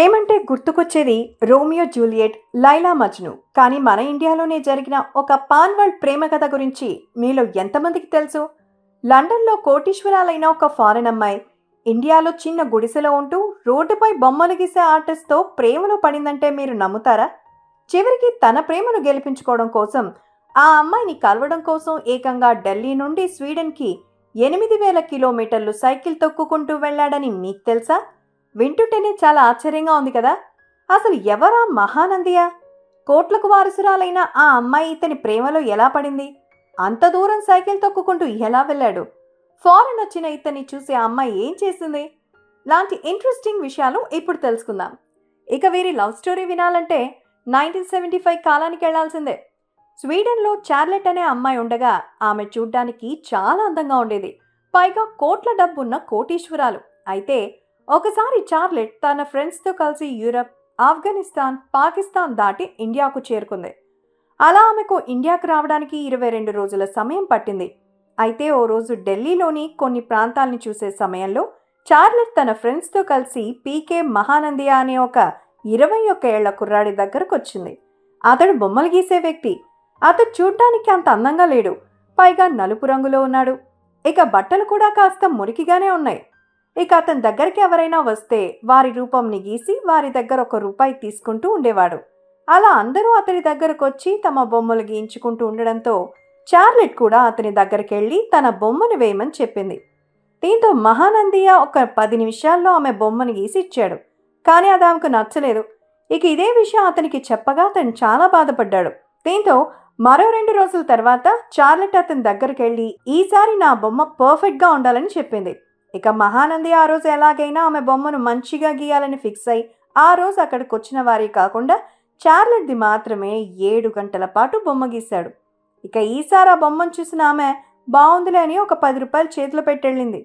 ప్రేమంటే గుర్తుకొచ్చేది Romeo Juliet Laila Majnu. కానీ మన ఇండియాలోనే జరిగిన ఒక పాన్ వరల్డ్ ప్రేమ కథ గురించి మీలో ఎంతమందికి తెలుసు? లండన్లో కోటీశ్వరాలైన ఒక ఫారెన్ అమ్మాయి ఇండియాలో చిన్న గుడిసెలో ఉంటూ రోడ్డుపై బొమ్మలు గీసే ఆర్టిస్ట్తో ప్రేమలో పడిందంటే మీరు నమ్ముతారా? చివరికి తన ప్రేమను గెలిపించుకోవడం కోసం ఆ అమ్మాయిని కలవడం కోసం ఏకంగా ఢిల్లీ నుండి స్వీడన్కి ఎనిమిది వేల కిలోమీటర్లు సైకిల్ తొక్కుకుంటూ వెళ్ళాడని మీకు తెలుసా? వింటుంటేనే చాలా ఆశ్చర్యంగా ఉంది కదా. అసలు ఎవరా మహానందియా? కోట్లకు వారసురాలైన ఆ అమ్మాయి ఇతని ప్రేమలో ఎలా పడింది? అంత దూరం సైకిల్ తొక్కుకుంటూ ఎలా వెళ్ళాడు? ఫారెన్ వచ్చిన ఇతన్ని చూసి ఆ అమ్మాయి ఏం చేసింది? లాంటి ఇంట్రెస్టింగ్ విషయాలు ఇప్పుడు తెలుసుకుందాం. ఇక వీరి లవ్ స్టోరీ వినాలంటే నైన్టీన్ సెవెంటీ ఫైవ్ కాలానికి వెళ్ళాల్సిందే. స్వీడన్లో చార్లెట్ అనే అమ్మాయి ఉండగా ఆమె చూడ్డానికి చాలా అందంగా ఉండేది. పైగా కోట్ల డబ్బున్న కోటీశ్వరాలు. అయితే ఒకసారి చార్లెట్ తన ఫ్రెండ్స్తో కలిసి యూరప్ ఆఫ్ఘనిస్తాన్ పాకిస్తాన్ దాటి ఇండియాకు చేరుకుంది. అలా ఆమెకు ఇండియాకు రావడానికి ఇరవై రెండు రోజుల సమయం పట్టింది. అయితే ఓ రోజు ఢిల్లీలోని కొన్ని ప్రాంతాల్ని చూసే సమయంలో చార్లెట్ తన ఫ్రెండ్స్తో కలిసి పీకే మహానందియా అనే ఒక ఇరవై ఒక్క ఏళ్ళ కుర్రాడి దగ్గరకు వచ్చింది. అతడు బొమ్మలు గీసే వ్యక్తి. అతడు చూడ్డానికి అంత అందంగా లేడు. పైగా నలుపు రంగులో ఉన్నాడు. ఇక బట్టలు కూడా కాస్త మురికిగానే ఉన్నాయి. ఇక అతని దగ్గరికి ఎవరైనా వస్తే వారి రూపంని గీసి వారి దగ్గర ఒక రూపాయి తీసుకుంటూ ఉండేవాడు. అలా అందరూ అతని దగ్గరకు వచ్చి తమ బొమ్మలు గీయించుకుంటూ ఉండడంతో చార్లెట్ కూడా అతని దగ్గరికి వెళ్ళి తన బొమ్మను వేయమని చెప్పింది. దీంతో మహానందియ ఒక పది నిమిషాల్లో ఆమె బొమ్మను గీసి ఇచ్చాడు. కానీ అది ఆమెకు నచ్చలేదు. ఇక ఇదే విషయం అతనికి చెప్పగా అతను చాలా బాధపడ్డాడు. దీంతో మరో రెండు రోజుల తర్వాత చార్లెట్ అతని దగ్గరికి వెళ్ళి ఈసారి నా బొమ్మ పర్ఫెక్ట్గా ఉండాలని చెప్పింది. ఇక మహానంది ఆ రోజు ఎలాగైనా ఆమె బొమ్మను మంచిగా గీయాలని ఫిక్స్ అయి ఆ రోజు అక్కడికి వచ్చిన వారి కాకుండా చార్లెట్ది మాత్రమే ఏడు గంటల పాటు బొమ్మ గీశాడు. ఇక ఈసారి ఆ బొమ్మను చూసిన ఆమె బాగుందిలే అని ఒక పది రూపాయలు చేతిలో పెట్టెళ్ళింది.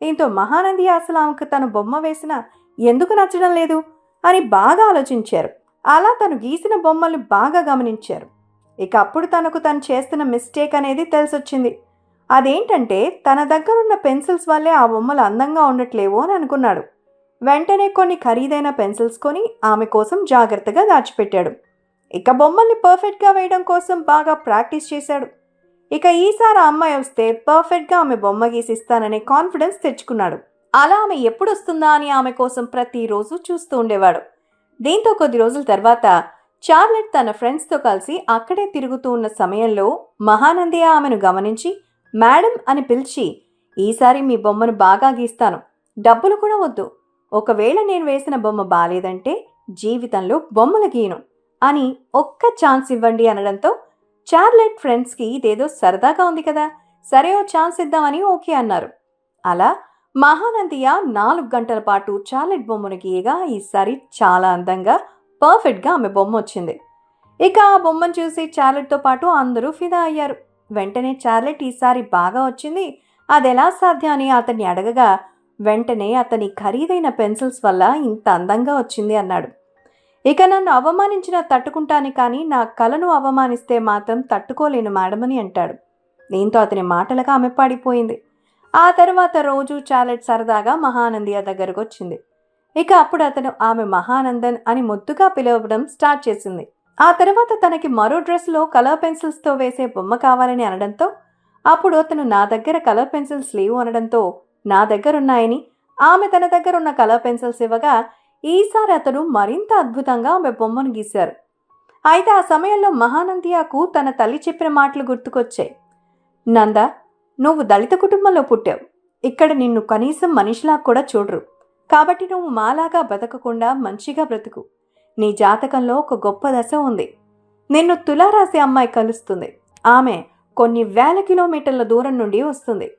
దీంతో మహానంది అసలు ఆమెకు తను బొమ్మ వేసిన ఎందుకు నచ్చడం లేదు అని బాగా ఆలోచించారు. అలా తను గీసిన బొమ్మల్ని బాగా గమనించారు. ఇక అప్పుడు తనకు తను చేస్తున్న మిస్టేక్ అనేది తెలిసొచ్చింది. అదేంటంటే తన దగ్గరున్న పెన్సిల్స్ వల్లే ఆ బొమ్మలు అందంగా ఉండట్లేవు అని అనుకున్నాడు. వెంటనే కొన్ని ఖరీదైన పెన్సిల్స్ కొని ఆమె కోసం జాగ్రత్తగా దాచిపెట్టాడు. ఇక బొమ్మల్ని పర్ఫెక్ట్గా వేయడం కోసం బాగా ప్రాక్టీస్ చేశాడు. ఇక ఈసారి అమ్మాయి వస్తే పర్ఫెక్ట్గా ఆమె బొమ్మ గీసిస్తాననే కాన్ఫిడెన్స్ తెచ్చుకున్నాడు. అలా ఆమె ఎప్పుడు వస్తుందా అని ఆమె కోసం ప్రతిరోజు చూస్తూ ఉండేవాడు. దీంతో కొద్ది రోజుల తర్వాత చార్లెట్ తన ఫ్రెండ్స్తో కలిసి అక్కడే తిరుగుతూ ఉన్న సమయంలో మహానందియ ఆమెను గమనించి మేడం అని పిలిచి ఈసారి మీ బొమ్మను బాగా గీస్తాను. డబ్బులు కూడా వద్దు. ఒకవేళ నేను వేసిన బొమ్మ బాలేదంటే జీవితంలో బొమ్మలు గీయను అని ఒక్క ఛాన్స్ ఇవ్వండి అనడంతో చార్లెట్ ఫ్రెండ్స్కి ఇదేదో సరదాగా ఉంది కదా సరే ఓ ఛాన్స్ ఇద్దామని ఓకే అన్నారు. అలా మహానందియ నాలుగు గంటల పాటు చార్లెట్ బొమ్మను గీయగా ఈసారి చాలా అందంగా పర్ఫెక్ట్గా ఆమె బొమ్మ వచ్చింది. ఇక ఆ బొమ్మను చూసి చార్లెట్తో పాటు అందరూ ఫిదా అయ్యారు. వెంటనే చార్లెట్ ఈసారి బాగా వచ్చింది. అది ఎలా సాధ్యం అని అతన్ని అడగగా వెంటనే అతని ఖరీదైన పెన్సిల్స్ వల్ల ఇంత అందంగా వచ్చింది అన్నాడు. ఇక నన్ను అవమానించిన తట్టుకుంటాను కానీ నా కలను అవమానిస్తే మాత్రం తట్టుకోలేను మేడం అని అంటాడు. దీంతో అతని మాటలకు ఆమె పడిపోయింది. ఆ తర్వాత రోజు చార్లెట్ సరదాగా మహానందియ దగ్గరకు వచ్చింది ఇక అప్పుడు అతను ఆమె మహానందన్ అని ముద్దుగా పిలవడం స్టార్ట్ చేసింది. ఆ తర్వాత తనకి మరో డ్రెస్లో కలర్ పెన్సిల్స్తో వేసే బొమ్మ కావాలని అనడంతో అప్పుడు అతను నా దగ్గర కలర్ పెన్సిల్స్ లేవు అనడంతో నా దగ్గర ఉన్నాయని ఆమె తన దగ్గర ఉన్న కలర్ పెన్సిల్స్ ఇవ్వగా ఈసారి అతను మరింత అద్భుతంగా ఆమె బొమ్మను గీశారు. అయితే ఆ సమయంలో మహానందియాకు తన తల్లి చెప్పిన మాటలు గుర్తుకొచ్చాయి. నంద నువ్వు దళిత కుటుంబంలో పుట్టావు. ఇక్కడ నిన్ను కనీసం మనిషిలా కూడా చూడరు. కాబట్టి నువ్వు మాలాగా బతకకుండా మంచిగా బ్రతుకు. నీ జాతకంలో ఒక గొప్ప దశ ఉంది. నిన్ను తులారాశి అమ్మాయి కలుస్తుంది. ఆమె కొన్ని వేల కిలోమీటర్ల దూరం నుండి వస్తుంది.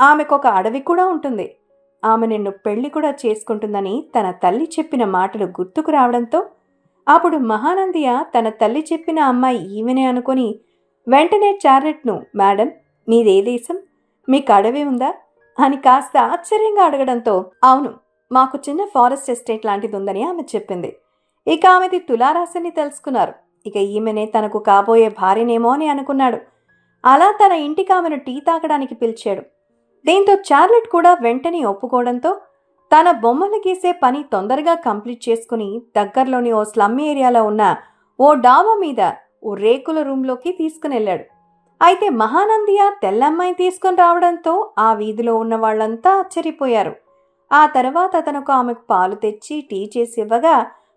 ఆమెకు ఒక అడవి కూడా ఉంటుంది. ఆమె నిన్ను పెళ్ళి కూడా చేసుకుంటుందని తన తల్లి చెప్పిన మాటలు గుర్తుకు రావడంతో అప్పుడు మహానందియ తన తల్లి చెప్పిన అమ్మాయి ఈమెనే అనుకొని వెంటనే చార్లెట్ను మేడం మీదే దేశం మీకు అడవి ఉందా? అని కాస్త ఆశ్చర్యంగా అడగడంతో అవును మాకు చిన్న ఫారెస్ట్ ఎస్టేట్ లాంటిది ఉందని ఆమె చెప్పింది. ఇక ఆమెది తులారాశిని తెలుసుకున్నారు. ఇక ఈమెనే తనకు కాబోయే భార్యనేమో అని అనుకున్నాడు. అలా తన ఇంటికి ఆమెను టీ తాగడానికి పిలిచాడు. దీంతో చార్లెట్ కూడా వెంటనే ఒప్పుకోవడంతో తన బొమ్మలు గీసే పని తొందరగా కంప్లీట్ చేసుకుని దగ్గరలోని ఓ స్లమ్ ఏరియాలో ఉన్న ఓ డాబా మీద ఓ రేకుల రూమ్లోకి తీసుకునెళ్ళాడు. అయితే మహానందియ తెల్లమ్మాయి తీసుకొని రావడంతో ఆ వీధిలో ఉన్న వాళ్ళంతా ఆశ్చర్యపోయారు. ఆ తర్వాత అతనుకు ఆమెకు పాలు తెచ్చి టీ చేసి ఇవ్వగా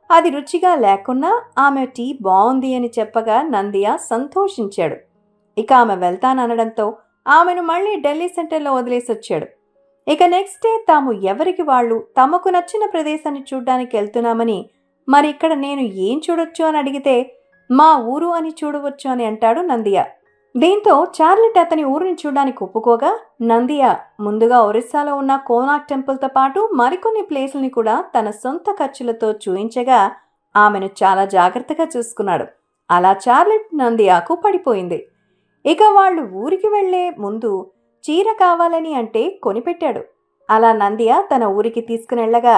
అది రుచిగా లేకున్నా ఆమె టీ బాగుంది అని చెప్పగా నందియ సంతోషించాడు. ఇక ఆమె వెళ్తాననడంతో ఆమెను మళ్ళీ ఢిల్లీ సెంటర్లో వదిలేసి వచ్చాడు ఇక నెక్స్ట్ డే తాము ఎవరికి వాళ్ళు తమకు నచ్చిన ప్రదేశాన్ని చూడ్డానికి వెళ్తున్నామని మరి ఇక్కడ నేను ఏం చూడొచ్చు అని అడిగితే మా ఊరు అని చూడవచ్చు అని అంటాడు నందియ. దీంతో చార్లెట్ అతని ఊరిని చూడడానికి ఒప్పుకోగా నందియా ముందుగా ఒరిస్సాలో ఉన్న కోనాక్ టెంపుల్తో పాటు మరికొన్ని ప్లేసుల్ని కూడా తన సొంత ఖర్చులతో చూయించగా ఆమెను చాలా జాగ్రత్తగా చూసుకున్నాడు. అలా చార్లెట్ నందియాకు పడిపోయింది. ఇక వాళ్ళు ఊరికి వెళ్ళే ముందు చీర కావాలని అంటే కొనిపెట్టాడు. అలా నందియా తన ఊరికి తీసుకునెళ్ళగా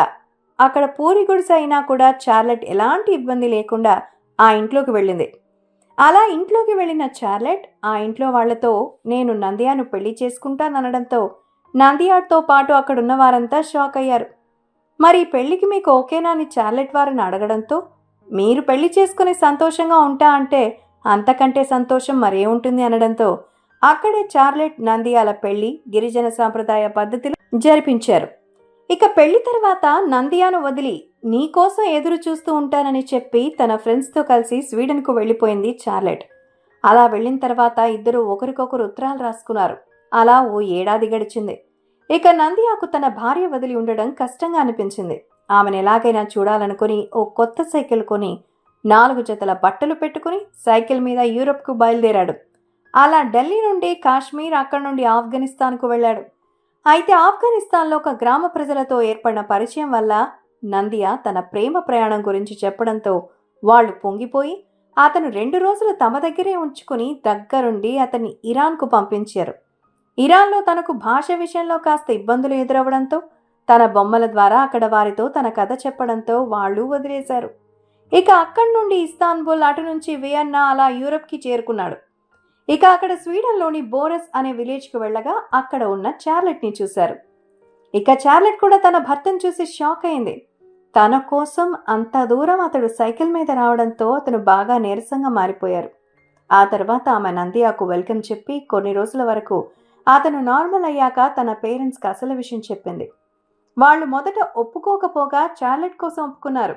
అక్కడ పూరి గుడిసె అయినా కూడా చార్లెట్ ఎలాంటి ఇబ్బంది లేకుండా ఆ ఇంట్లోకి వెళ్ళింది. అలా ఇంట్లోకి వెళ్ళిన చార్లెట్ ఆ ఇంట్లో వాళ్ళతో నేను నందియాను పెళ్ళి చేసుకుంటాననడంతో నందియాతో పాటు అక్కడున్న వారంతా షాక్ అయ్యారు. మరి పెళ్ళికి మీకు ఓకేనా అని చార్లెట్ వారిని అడగడంతో మీరు పెళ్ళి చేసుకుని సంతోషంగా ఉంటా అంటే అంతకంటే సంతోషం మరే ఉంటుంది అనడంతో అక్కడే చార్లెట్ నందియాల పెళ్ళి గిరిజన సాంప్రదాయ పద్ధతిలో జరిపించారు. ఇక పెళ్ళి తర్వాత నందియాను వదిలి నీకోసం ఎదురు చూస్తూ ఉంటానని చెప్పి తన ఫ్రెండ్స్తో కలిసి స్వీడన్కు వెళ్ళిపోయింది చార్లెట్. అలా వెళ్ళిన తర్వాత ఇద్దరు ఒకరికొకరు ఉత్తరాలు రాసుకున్నారు. అలా ఓ ఏడాది గడిచింది. ఇక నందియాకు తన భార్య వదిలి ఉండడం కష్టంగా అనిపించింది. ఆమెను ఎలాగైనా చూడాలనుకుని ఓ కొత్త సైకిల్ కొని నాలుగు జతల బట్టలు పెట్టుకుని సైకిల్ మీద యూరప్కు బయలుదేరాడు. అలా ఢిల్లీ నుండి కాశ్మీర్ అక్కడి నుండి ఆఫ్ఘనిస్తాన్కు వెళ్ళాడు. అయితే ఆఫ్ఘనిస్తాన్లో ఒక గ్రామ ప్రజలతో ఏర్పడిన పరిచయం వల్ల నందియా తన ప్రేమ ప్రయాణం గురించి చెప్పడంతో వాళ్ళు పొంగిపోయి అతను రెండు రోజులు తమ దగ్గరే ఉంచుకుని దగ్గరుండి అతన్ని ఇరాన్కు పంపించారు. ఇరాన్లో తనకు భాష విషయంలో కాస్త ఇబ్బందులు ఎదురవడంతో తన బొమ్మల ద్వారా అక్కడ వారితో తన కథ చెప్పడంతో వాళ్ళు వదిలేశారు. ఇక అక్కడి నుండి ఇస్తాన్బుల్ అటు నుంచి వియన్నా అలా యూరప్కి చేరుకున్నాడు. ఇక అక్కడ స్వీడన్లోని బోరస్ అనే విలేజ్కి వెళ్ళగా అక్కడ ఉన్న చార్లెట్ని చూశారు. ఇక చార్లెట్ కూడా తన భర్తను చూసి షాక్ అయింది. తన కోసం అంత దూరం అతడు సైకిల్ మీద రావడంతో అతను బాగా నీరసంగా మారిపోయారు. ఆ తర్వాత ఆమె నందియాకు వెల్కమ్ చెప్పి కొన్ని రోజుల వరకు అతను నార్మల్ అయ్యాక తన పేరెంట్స్కి అసలు విషయం చెప్పింది. వాళ్ళు మొదట ఒప్పుకోకపోగా చార్లెట్ కోసం ఒప్పుకున్నారు.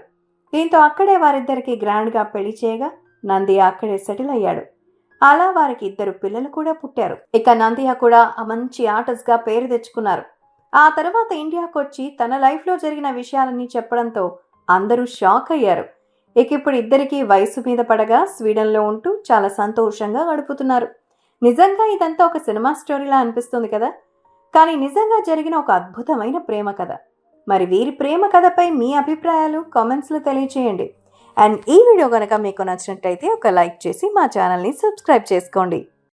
దీంతో అక్కడే వారిద్దరికి గ్రాండ్గా పెళ్ళి చేయగా నందియా అక్కడే సెటిల్ అయ్యాడు. అలా వారికి ఇద్దరు పిల్లలు కూడా పుట్టారు. ఇక నందియా కూడా ఆ మంచి ఆర్టిస్ట్గా పేరు తెచ్చుకున్నారు. ఆ తర్వాత ఇండియాకు వచ్చి తన లైఫ్లో జరిగిన విషయాలన్నీ చెప్పడంతో అందరూ షాక్ అయ్యారు. ఇక ఇప్పుడు ఇద్దరికీ వయసు మీద పడగా స్వీడన్లో ఉంటూ చాలా సంతోషంగా గడుపుతున్నారు. నిజంగా ఇదంతా ఒక సినిమా స్టోరీలా అనిపిస్తుంది కదా? కానీ నిజంగా జరిగిన ఒక అద్భుతమైన ప్రేమ కథ. మరి వీరి ప్రేమ కథపై మీ అభిప్రాయాలు కామెంట్స్లో తెలియచేయండి. అండ్ ఈ వీడియో కనుక మీకు నచ్చినట్టయితే ఒక లైక్ చేసి మా ఛానల్ని సబ్స్క్రైబ్ చేసుకోండి.